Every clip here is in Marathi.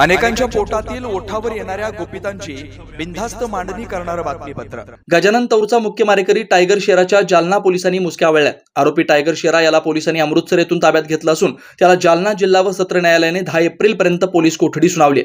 अनेकांच्या पोटातील ओठावर येणाऱ्या गोपितांची बिनधास्त मांडणी करणारं बातमीपत्र. गजानन तौरचा मुख्य मारेकरी टायगर शेराच्या जालना पोलिसांनी मुसक्या आवळल्यात आरोपी टायगर शेरा याला पोलिसांनी अमृतसर येथून ताब्यात घेतलं असून त्याला जालना जिल्हा व सत्र न्यायालयाने दहा एप्रिल पर्यंत पोलीस कोठडी सुनावली.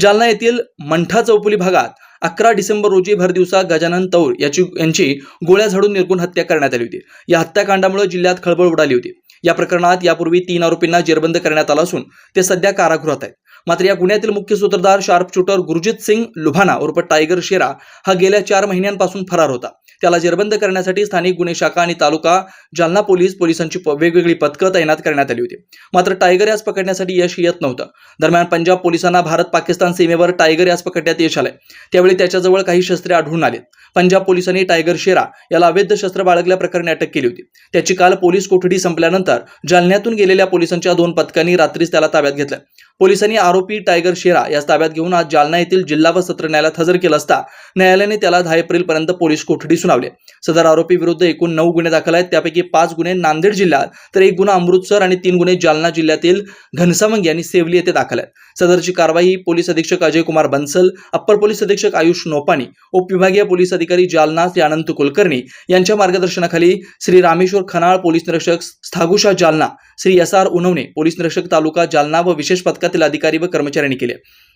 जालना येथील मंठा चौफुली भागात अकरा डिसेंबर रोजी भरदिवसा गजानन तौर याची यांची गोळ्या झाडून निर्गुण हत्या करण्यात आली होती. या हत्याकांडामुळे जिल्ह्यात खळबळ उडाली होती. या प्रकरणात यापूर्वी तीन आरोपींना जेरबंद करण्यात आलं असून ते सध्या कारागृहात आहेत. मात्र या गुन्ह्यातील मुख्य सूत्रधार शार्प शूटर गुरजित सिंग लुभाना उर्फ टायगर शेरा हा गेल्या चार महिन्यांपासून फरार होता. त्याला जेरबंद करण्यासाठी स्थानिक गुन्हे शाखा आणि तालुका जालना पोलीस पोलिसांची वेगवेगळी पथकं तैनात करण्यात आली होती. मात्र टायगर यास पकडण्यासाठी यश येत नव्हतं. दरम्यान पंजाब पोलिसांना भारत पाकिस्तान सीमेवर टायगर यास पकडण्यात यश आलंय. त्यावेळी त्याच्याजवळ काही शस्त्रे आढळून आली पंजाब पोलिसांनी टायगर शेरा याला अवैध शस्त्र बाळगल्याप्रकरणी अटक केली होती. त्याची काल पोलीस कोठडी संपल्यानंतर जालन्यातून गेलेल्या पोलिसांच्या दोन पथकांनी रात्रीच त्याला ताब्यात घेतलं. पोलिसांनी आरोपी टायगर शेरा यास ताब्यात घेऊन आज जालना येथील जिल्हा व सत्र न्यायालयात हजर केलं असता. न्यायालयाने त्याला दहा एप्रिल पर्यंत पोलीस कोठडी सुनावली. सदर आरोपी विरुद्ध एकूण नऊ गुन्हे दाखल आहेत. त्यापैकी पाच गुन्हे नांदेड जिल्ह्यात तर एक गुन्हा अमृतसर आणि तीन गुन्हे जालना जिल्ह्यातील घनसामंगी आणि सेवली येथे दाखल आहेत. सदरची कारवाई पोलीस अधीक्षक अजय कुमार बन्सल अप्पर पोलीस अधीक्षक आयुष नोपानी उपविभागीय पोलीस अधिकारी जालना श्री अनंत कुलकर्णी यांच्या मार्गदर्शनाखाली श्री रामेश्वर खनाळ पोलीस निरीक्षक स्थागुशा Jalna Shri S R Unawane police निरीक्षक तालुका जालना व विशेष पथकातील अधिकारी व कर्मचाऱ्यांनी केले.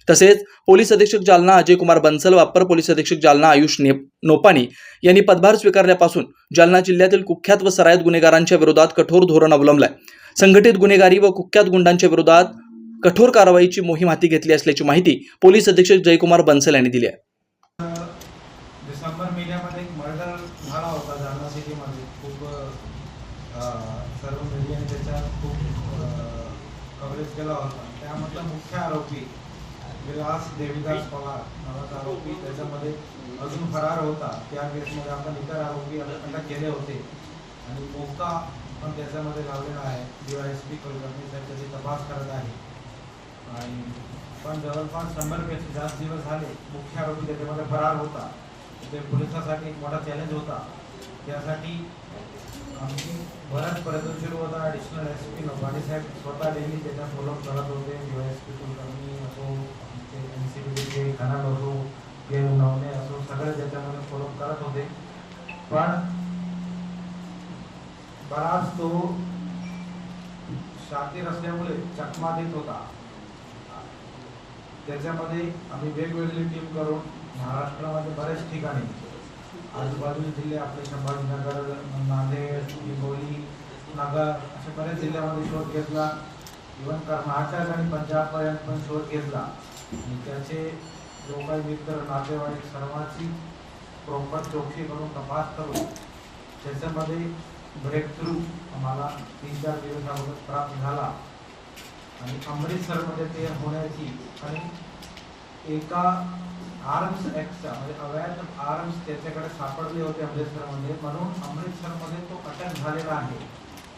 तसेच पोलीस अधीक्षक जालना अजय कुमार बन्सल व अप्पर पोलीस अधीक्षक जालना आयुष ने नोपानी यांनी पदभार स्वीकारल्यापासून जालना जिल्ह्यातील कुख्यात व सरायत गुन्हेगारांच्या विरोधात कठोर धोरण अवलंबलंय. संघटित गुन्हेगारी व कुख्यात गुंडांच्या विरोधात कठोर कारवाईची मोहीम हाती घेतली असल्याची माहिती पोलीस अधीक्षक जयकुमार बन्सल यांनी दिली आहे. डिसेंबर महिन्यामध्ये एक मर्डर झाला होता जालना सिटीमध्ये. खूप सर्व मीडियाने त्याच्या खूप कव्हरेज केला होता. त्यामधला मुख्य आरोपी विलास देवीदास पवार नावाचा आरोपी. त्याच्यामध्ये अजून फरार होता. त्या केसमध्ये आपण इतर आरोपी अटक केले होते. आणि मोका पण त्याच्यामध्ये लावलेला आहे. D Y S P Kolkata साहेब त्याची तपास करत आहे. आणि पण जवळपास शंभरपेक्षा जास्त दिवस झाले मुख्य आरोपी त्याच्यामध्ये फरार होता. ते पोलिसासाठी एक मोठा चॅलेंज होता. त्यासाठी आमची बराच प्रयत्न सुरू होता. ॲडिशनल एस पी नोबाडी साहेब स्वतः डेली त्याच्या फॉलोअप करत होते. यू एस पी कुलकर्णी असो आमचे एन सी बी चे खनाड असो के नवने असो सगळे त्याच्यामध्ये फॉलोअप करत होते. पण बराच तो शातीर असल्यामुळे चकमा देत होता. त्याच्यामध्ये आम्ही वेगवेगळी टीम करून महाराष्ट्रामध्ये बऱ्याच ठिकाणी आजूबाजूचे जिल्हे आपले संभाजीनगर नांदेड हिंगोली नगर असे बऱ्याच जिल्ह्यामध्ये शोध घेतला. इव्हन कर्नाटक आणि पंजाबपर्यंत पण शोध घेतला. आणि त्याचे जो काही मित्र नातेवाईक सर्वांची प्रॉपर चौकशी करून तपास करून त्याच्यामध्ये ब्रेक थ्रू आम्हाला तीन चार दिवस प्राप्त झाला. आणि अमृतसरमध्ये ते होण्याची आणि एका आर्म्स एक्सचा म्हणजे अवैध आर्म्स त्याच्याकडे सापडले होते अमृतसरमध्ये. म्हणून अमृतसरमध्ये तो अटक झालेला आहे.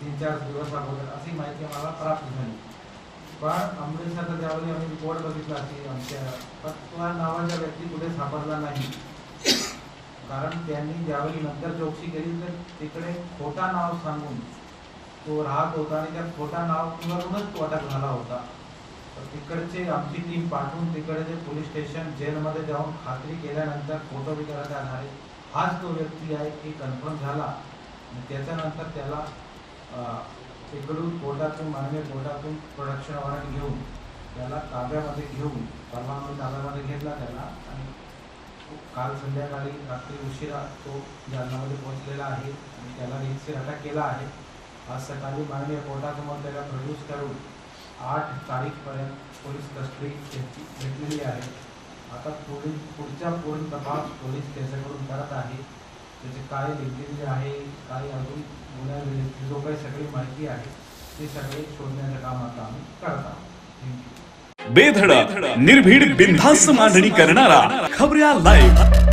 तीन चार दिवस अगोदर अशी माहिती आम्हाला प्राप्त झाली. पण अमृतसरचा ज्यावेळी आम्ही रिपोर्ट बघितला की आमच्या पत्वा नावाच्या व्यक्ती कुठे सापडला नाही. कारण त्यांनी ज्यावेळी नंतर चौकशी केली तर तिकडे खोटा नाव सांगून तो राहत होता आणि त्या खोटा नाव करूनच तो अटक झाला होता. तिकडचे आमची टीम पाठवून तिकडचे पोलीस स्टेशन जेलमध्ये जाऊन खात्री केल्यानंतर फोटो विचाराच्या आधारे हाच तो व्यक्ती आहे की कन्फर्म झाला. त्याच्यानंतर त्याला तिकडून कोर्टातून माननीय कोर्टातून प्रोडक्शन वॉरंट घेऊन त्याला ताब्यामध्ये घेऊन परवानगी ताब्यामध्ये घेतला त्याला. आणि काल संध्याकाळी रात्री उशिरा तो जालनामध्ये पोहोचलेला आहे. आणि त्याला रीतशीर अटक केला आहे. आज सकाळी माननीय कोर्टासमोर त्याला प्रोड्यूस करून आठ तारीखपर्यंत पोलीस कस्टडी घेतली घेतलेली आहे. आता पोलीस पुढच्या पूर्ण तपास पोलीस त्याच्याकडून करत आहे. त्याचे काय लिंकिंग आहे काय अजून गुन्ह्याविरुद्ध जो काही सगळी माहिती आहे ते सगळे शोधण्याचं काम आता आम्ही करत आहोत. थँक्यू बेधडक निर्भीड बिनधास्त मांडणी करणारा खबऱ्या लाईव्ह